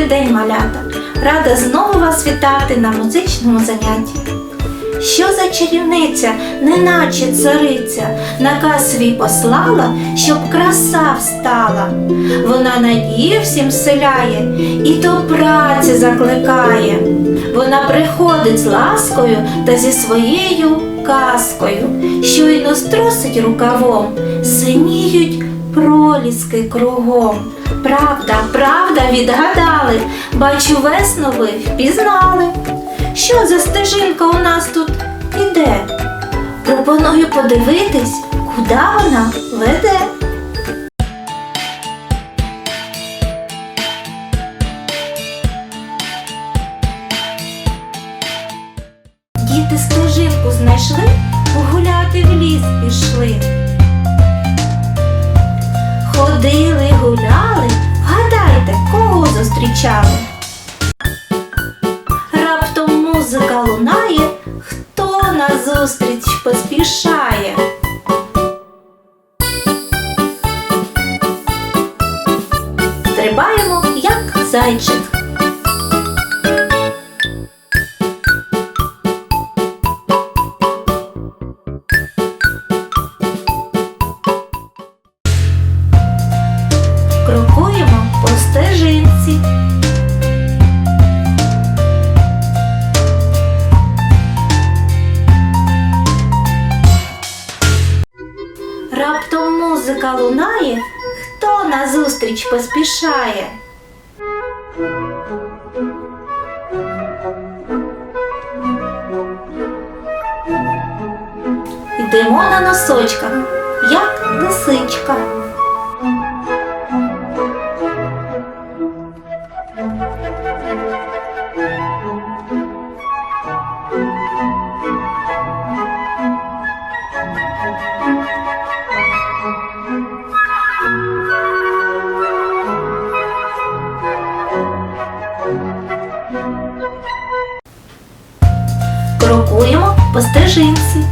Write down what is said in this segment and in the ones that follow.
Добрий день, малята! Рада знову вас вітати на музичному занятті. Що за чарівниця, неначе цариця, наказ свій послала, щоб краса встала. Вона надію всім вселяє і до праці закликає. Вона приходить з ласкою та зі своєю казкою, щойно струсить рукавом, синіють проліски кругом. Правда, правда, відгадали, бачу весну ви впізнали. Що за стежинка у нас тут іде? Пропоную подивитись, куди вона веде. Зустрічали. Раптом музика лунає, хто назустріч поспішає. Стрибаємо, як зайчик. Назустріч поспішає. Йдемо на носочках, як лисичка. Стежинці.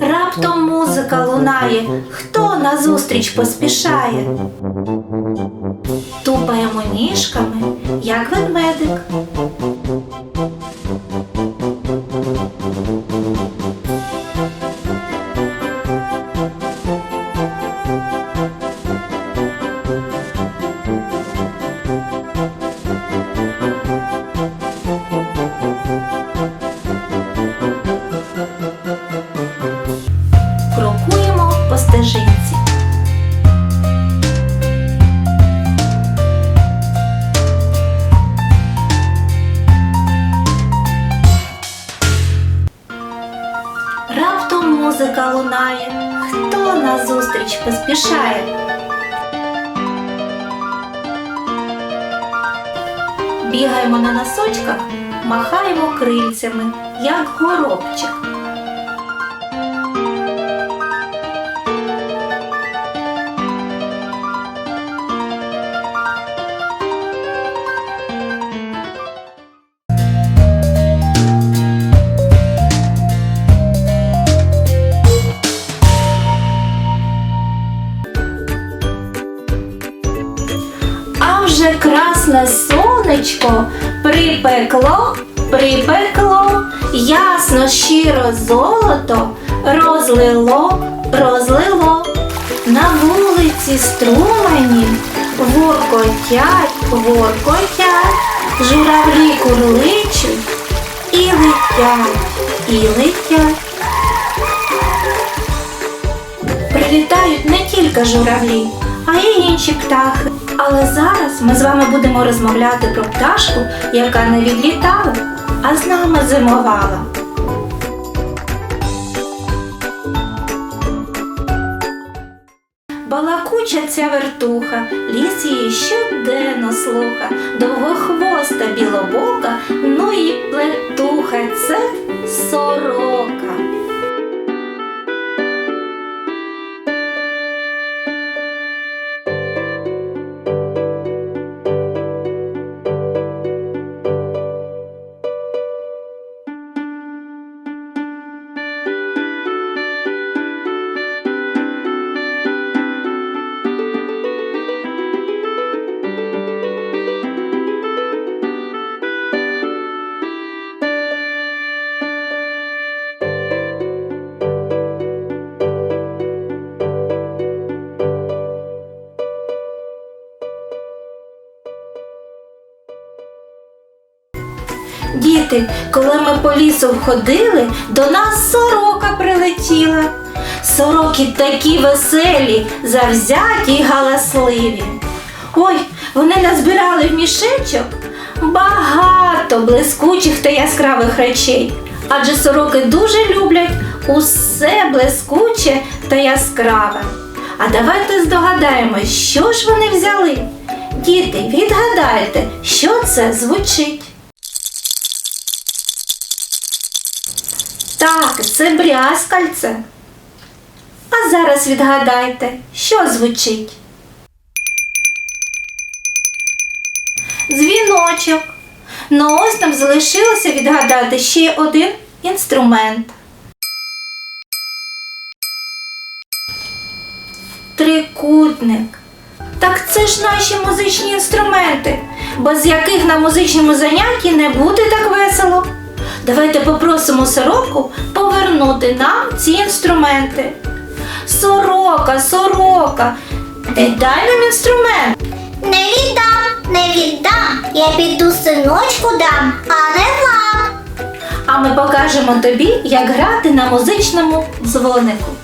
Раптом музика лунає, хто назустріч поспішає. Тупаємо ніжками, як ведмедик. Хто назустріч поспішає. Бігаємо на носочках, махаємо крильцями, як горобчик. Красне сонечко припекло, припекло, ясно щиро золото розлило, розлило. На вулиці струмені воркотять, воркотять, журавлі курличуть і летять, і летять. Прилітають не тільки журавлі, а й інші птахи. Але зараз ми з вами будемо розмовляти про пташку, яка не відлітала, а з нами зимувала. Балакуча ця вертуха, ліс її щоденно слуха, довгохвоста білобока, ну і плетуха це сорока. Діти, коли ми по лісу ходили, до нас сорока прилетіла. Сороки такі веселі, завзяті й галасливі. Ой, вони назбирали в мішечок багато блискучих та яскравих речей. Адже сороки дуже люблять усе блискуче та яскраве. А давайте здогадаємось, що ж вони взяли. Діти, відгадайте, що це звучить. Так, це брязкальце. А зараз відгадайте, що звучить. Дзвіночок. Ну ось нам залишилося відгадати ще один інструмент. Трикутник. Так це ж наші музичні інструменти, без яких на музичному занятті не буде так весело. Давайте попросимо сороку повернути нам ці інструменти. Сорока, сорока, віддай нам інструмент. Не віддам, не віддам. Я піду синочку дам, а не вам. А ми покажемо тобі, як грати на музичному дзвонику.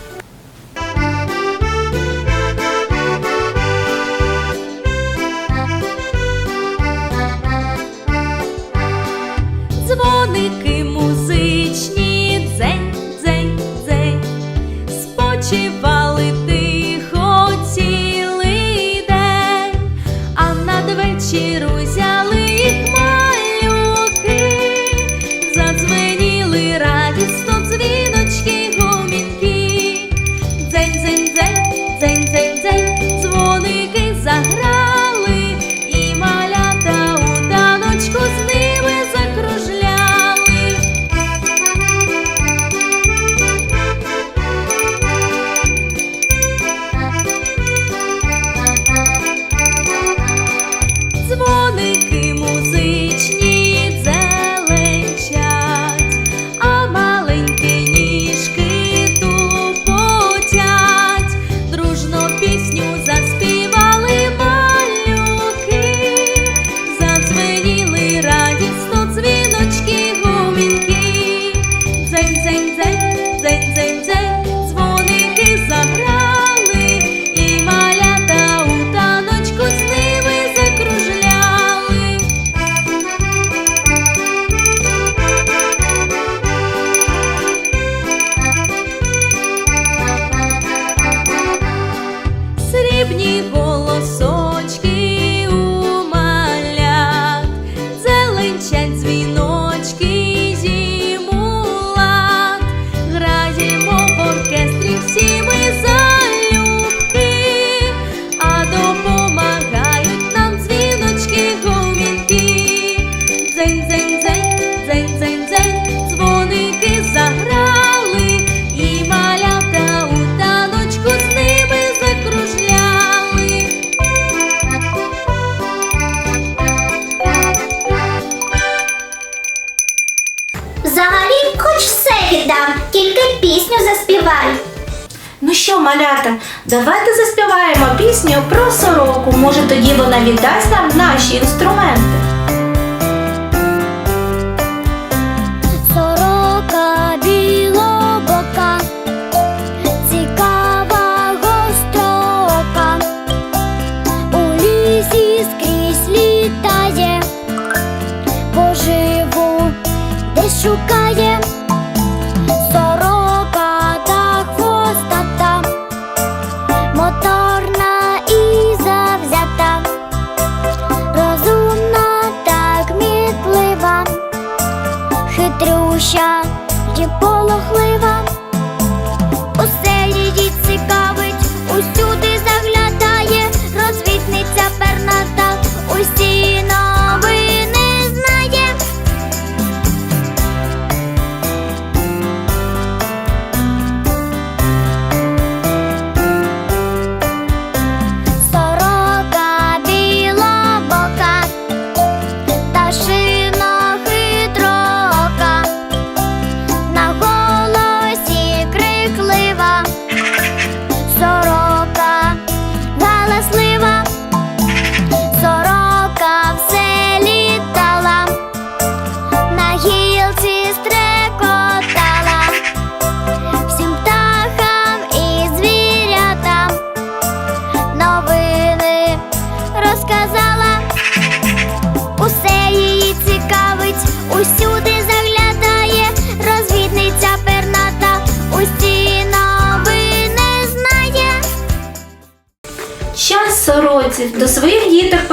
Давайте заспіваємо пісню про сороку. Може, тоді вона віддасть нам наші інструменти.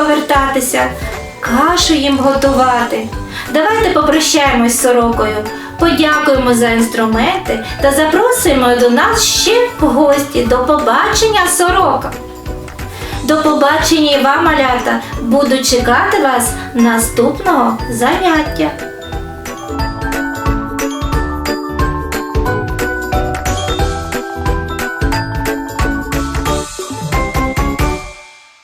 Повертатися, кашу їм готувати. Давайте попрощаємось з сорокою, подякуємо за інструменти та запросимо до нас ще в гості. До побачення, сорока! До побачення і вам, малята! Буду чекати вас наступного заняття.